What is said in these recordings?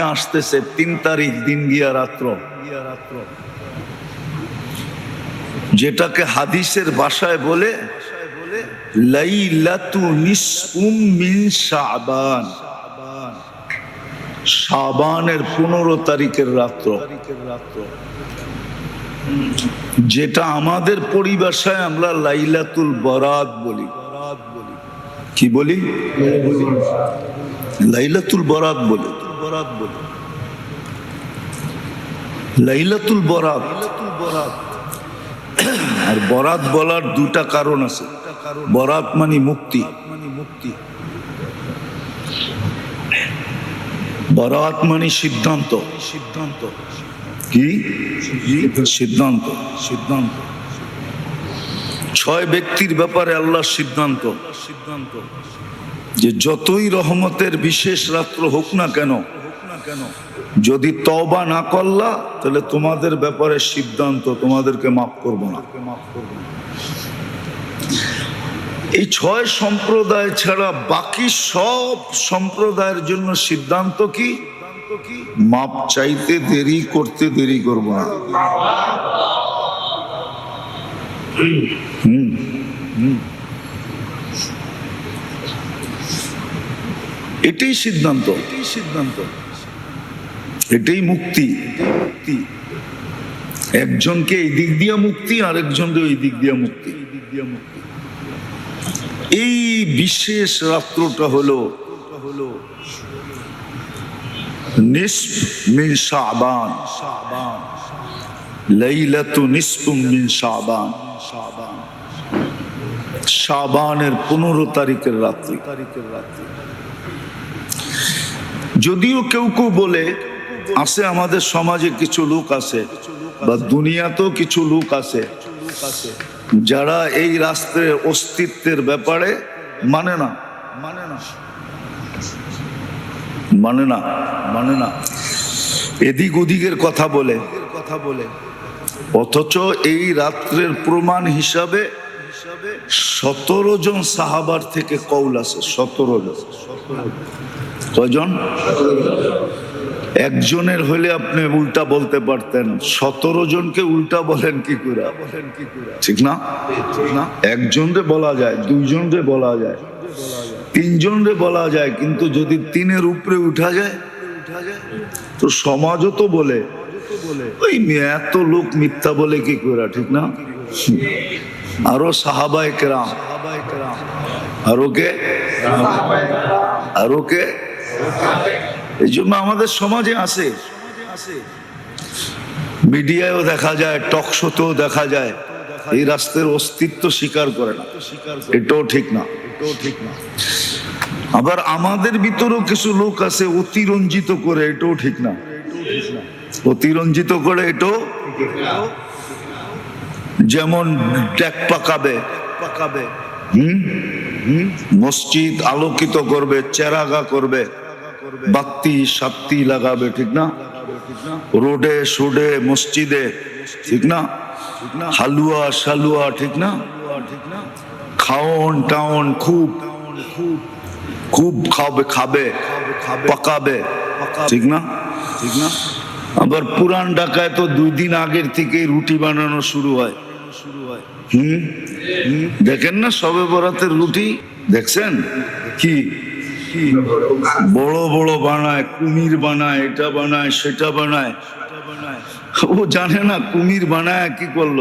আসতেছে তিন তারিখ দিন গিয়া রাত্র। যেটাকে হাদিসের ভাষায় বলে, লাইলাতু পনেরো তারিখের রাত্র। যেটা আমাদের পরিভাষায় আমরা লাইলাতুল বরাত বলি। কি বলি? লাইলাতুল বরাত বলি। বরাত বলি। লাইলাতুল বরাত। আর বরাত বলার দুটা কারণ আছে। বরাত মানে মুক্তি। মুক্তি বরাত মানে সিদ্ধান্ত। সিদ্ধান্ত কি? সিদ্ধান্ত। সিদ্ধান্ত। ছয় ব্যক্তির ব্যাপারে আল্লাহর সিদ্ধান্ত সিদ্ধান্ত। যে যতই রহমতের বিশেষ রাত্র হোক না কেন যদি তবা না করলা তাহলে তোমাদের ব্যাপারে সিদ্ধান্ত তোমাদেরকে মাফ করব না। এই ছয় সম্প্রদায় ছাড়া বাকি সব সম্প্রদায়ের জন্য সিদ্ধান্ত কি? মাপ চাইতে দেরি করতে দেরি করব না। হুম। হুম। এটাই সিদ্ধান্ত। এটাই সিদ্ধান্ত। এটাই মুক্তি। একজনকে এই দিক দিয়ে মুক্তি আর একজনকে ওই দিক দিয়ে মুক্তি। এই বিশেষ রাত্রটা হলো হলো পনেরো তারিখের রাত্রি তারিখের রাত্রি। যদিও কেউ কেউ বলে আছে আমাদের সমাজে কিছু লোক আছে, বা দুনিয়াতেও কিছু লোক আছে, যারা এই রাষ্ট্রের অস্তিত্বের ব্যাপারে মানে না মানে না মানে না মানে না। এদিক ওদিকের কথা বলে কথা বলে অথচ এই রাত্রের প্রমাণ হিসাবে সতেরো জন সাহাবার থেকে কৌল আছে, সতেরো জন। কয়জন? একজনের হলে আপনি উল্টা বলতে পারতেন। সতেরো জনকে উল্টা বলেন কি করে? বলেন কি করে ঠিক না? একজনরে বলা যায়, দুইজনরে বলা যায়, তিনজনরে বলা যায়, কিন্তু যদি তিনের উপরে উঠা যায়, তো সমাজও তো বলে। ওই এত লোক মিথ্যা বলে কি করে? ঠিক না? আরও সাহাবাই কেরাম। আরও কে? আরও কে? এই জন্য আমাদের সমাজে আছে। মিডিয়ায়ও দেখা যায়, টক শোতেও দেখা যায়। এই রাস্তার অস্তিত্ব স্বীকার করে না। এটাও ঠিক না। এটাও ঠিক না আবার আমাদের ভিতরেও কিছু লোক আছে অতিরঞ্জিত করে, এটাও ঠিক না। অতিরঞ্জিত করে এটাও যেমন ডেক পাকাবে পাকাবে, হুম? হুম? মসজিদ আলোকিত করবে, চেরাগা করবে। বাত্তি, সাত্তি লাগাবে, ঠিক না? রোডে, সোডে, মসজিদে, ঠিক না? হালুয়া, শালুয়া, ঠিক না? খাওন টাউন খুব। খুব খাবে খাবে, পাকাবে, ঠিক না? ঠিক না আবার পুরান ঢাকায় তো দুই দিন আগের থেকেই রুটি বানানো শুরু হয়। হুম? দেখেন না সবে বরাতের রুটি? দেখছেন? কি? বড় বড় বানায়, কুমির বানায়, এটা বানায়, সেটা বানায়। ও জানে না কুমির বানায় কি করল?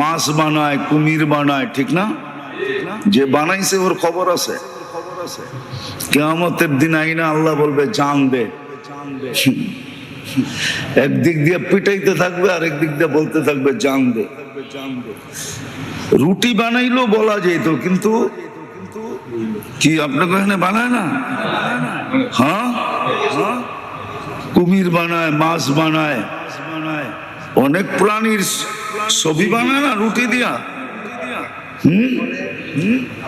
মাছ বানায়, কুমির বানায়, ঠিক না? যে বানাইছে ওর খবর আছে। কেমতের দিন আইনা আল্লাহ বলবে, জান দে। একদিক দিয়ে পিটাইতে থাকবে আর একদিক দিয়ে বলতে থাকবে, জান দে। রুটি বানাইলেও বলা যেত, কিন্তু কি আপনাকে এখানে বানায় না? হ্যাঁ? হ্যাঁ? কুমির বানায়, মাছ বানায়। অনেক প্রাণীর ছবি বানায় না, রুটি দিয়া?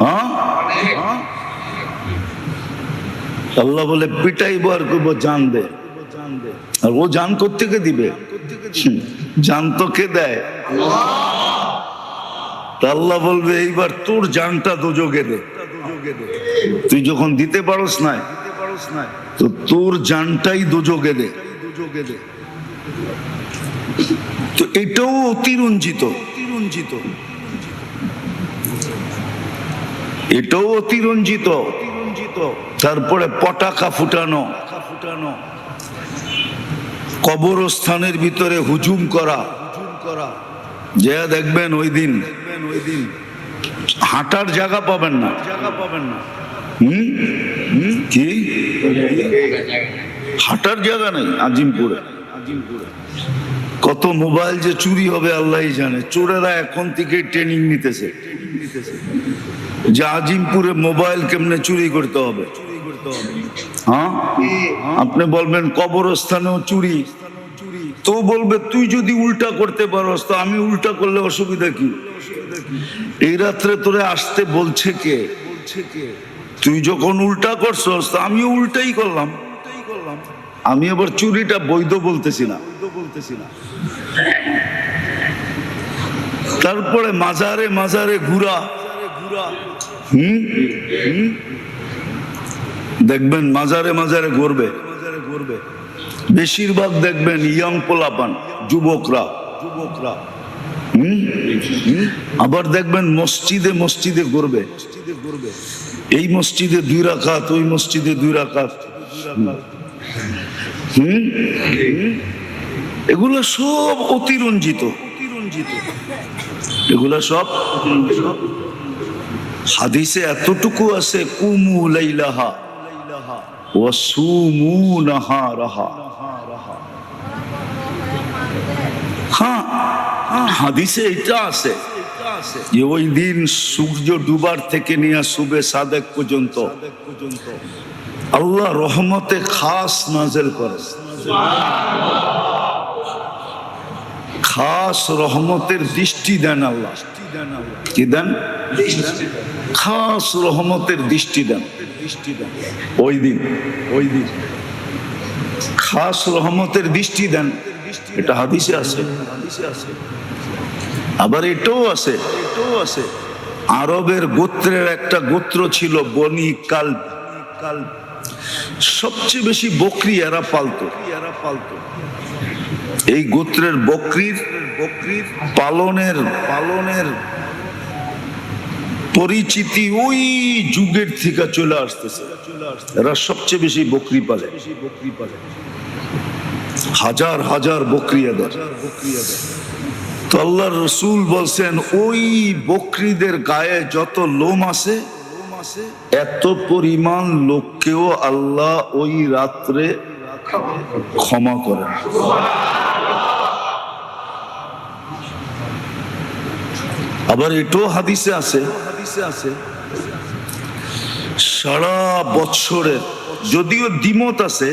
হ্যাঁ? হ্যাঁ? আল্লাহ বলে, পিটাইব আর করব জান দে। আর ও জান কোথেকে দিবে? জান তো কে দেয় আল্লাহ বলবে, এইবার তোর জানটা দোজোগে দে। তুই যখন দিতে পারস না তো তোর জানটাই দোজগে দে। তো এটাও অতিরঞ্জিত। অতিরঞ্জিত। এটাও অতিরঞ্জিত। তারপরে পটাকা ফুটানো। ফুটানো। কবরস্থানের ভিতরে হুজুম করা। হুজুম করা। যে দেখবেন ওই দিন। দেখবেন ওই দিন। হাঁটার জায়গা পাবেন না। জায়গা পাবেন না। কি? হাঁটার জায়গা নেই আজিমপুরে। আজিমপুরে। কত মোবাইল যে চুরি হবে আল্লাহ জানে। চোরেরা এখন থেকে ট্রেনিং নিতেছে। যে আজিমপুরে মোবাইল কেমনে চুরি করতে হবে? হ্যাঁ? আপনি বলবেন কবরস্থানেও চুরি। তো বলবে তুই যদি উল্টা করতে পারস তো আমি উল্টা করলে অসুবিধা কি? এই রাত্রে তোরে আসতে বলছে কে? তুই যখন উল্টা করছস, তো আমিও উল্টাই করলাম। আমি আবার চুরিটা বৈধ বলতেছি না। তারপরে মাজারে মাজারে ঘুরা। হুম? দেখবেন মাজারে মাজারে ঘুরবে। বেশিরভাগ দেখবেন ইয়াং পোলাপান, যুবকরা। যুবকরা? আবার দেখবেন মসজিদে মসজিদে ঘুরবে। এই মসজিদে দুই রাখাত ওই মসজিদে দুই রাখাত হুম? এগুলো সব অতিরঞ্জিত। এগুলো সব হাদিসে এতটুকু আছে কুমু লাইলাহা ওয়াসুমু নাহারাহা। হ্যাঁ হ্যাঁ, হাদিসে এটা আছে। যে ওই দিন সূর্য ডুবার থেকে নিয়ে সুবে সাদেক পর্যন্ত। আল্লাহ রহমতে খাস নাজেল করে। খাস রহমতের দৃষ্টি দেন আল্লাহ। কি দেন? খাস রহমতের দৃষ্টি দেন। ওই দিন ওই দিন। খাস রহমতের দৃষ্টি দেন। এটা হাদিসে আছে। আবার এটাও আছে। এটাও আছে আরবের গোত্রের একটা গোত্র ছিল বনি কাল সবচেয়ে বেশি বকরি এরা পালতো। এরা পালতো এই গোত্রের বকরির বকরির পালনের পালনের পরিচিতি ওই যুগের থেকে চলে আসতেছে। এরা সবচেয়ে বেশি বকরি পালে বকরি পালে। হাজার হাজার বকরি আদার তো আল্লাহ রসুল বলছেন, ওই বকরিদের গায়ে যত লোম আছে, এত পরিমাণ লোককেও আল্লাহ ওই রাত্রে ক্ষমা করেন। আবার এটাও হাদিসে আছে আছে সারা বৎসরের যদিও দ্বিমত আছে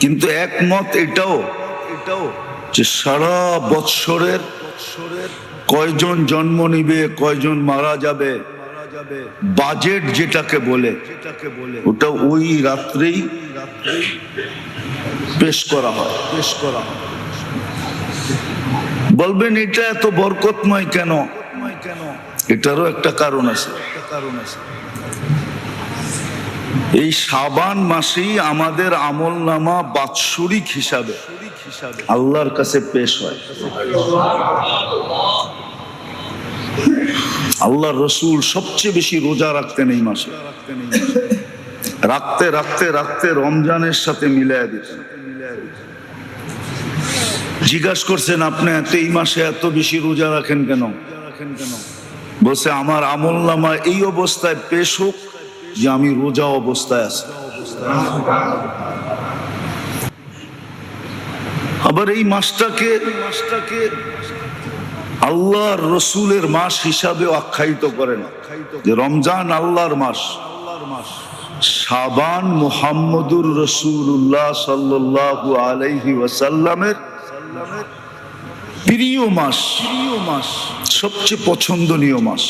কিন্তু একমত এটাও এটাও যে সারা বৎসরের কয়জন জন্ম নিবে কয়জন মারা যাবে বাজেট যেটাকে বলে ওটা ওই রাত্রেই পেশ করা হয়। পেশ করা হয়। বলবেন এটা এত বরকতময় কেন? কেন? এটারও একটা কারণ আছে। একটা কারণ আছে। এই সাবান মাসেই আমাদের আমল নামা বাৎসরিক হিসাবে আল্লাহর কাছে পেশ হয়। আল্লাহ রসুল সবচেয়ে বেশি রোজা রাখতেন এই মাসে। রাখতে রাখতে রাখতে রমজানের সাথে মিলাই দিতেন। জিজ্ঞাসা করছেন, আপনি এত এই মাসে এত বেশি রোজা রাখেন কেন? রাখেন কেন বলছে, আমার আমল নামা এই অবস্থায় পেশ হোক যে আমি রোজা অবস্থায় আছি। আবার এই মাসটাকে মাসটাকে আল্লাহর রসুলের মাস হিসাবে আখ্যায়িত করেন যে রমজান আল্লাহর মাস। সাবান মুহাম্মদুর রসুল্লাহ সাল্লাল্লাহু আলাইহি ওয়াসাল্লামের প্রিয় মাস প্রিয় মাস। সবচেয়ে পছন্দনীয় মাস।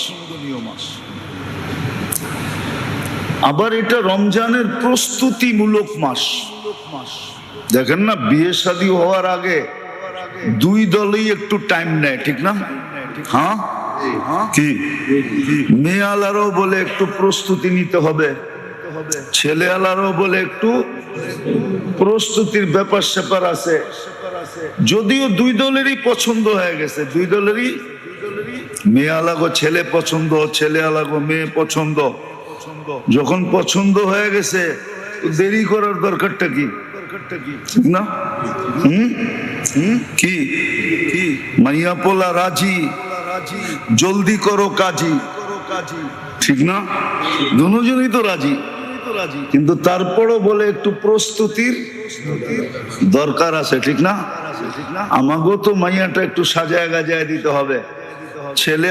আবার এটা রমজানের প্রস্তুতিমূলক মাস। দেখেন না, বিয়ে শাদী হওয়ার আগে দুই দলই একটু টাইম নেয়, ঠিক না? হ্যাঁ? কি? মেয়ালারও বলে একটু প্রস্তুতি নিতে হবে। ছেলে আলারও বলে একটু প্রস্তুতির ব্যাপার স্যাপার আছে। যদিও দুই দলেরই পছন্দ হয়ে গেছে, দুই দলেরই মেয়ে আলাগো ছেলে পছন্দ ছেলে আলাগো মেয়ে পছন্দ। যখন পছন্দ হয়ে গেছে দেরি করার দরকারটা কি? ঠিক না কি? কি? মাইয়া পোলা রাজি? জলদি করো কাজী। ঠিক না? দুজনই তো রাজি। কিন্তু তারপরও বলে একটু প্রস্তুতির দরকার আছে ঠিক না? আমাকেও তো মাইয়াটা একটু সাজায় গাজায় দিতে হবে। ছেলে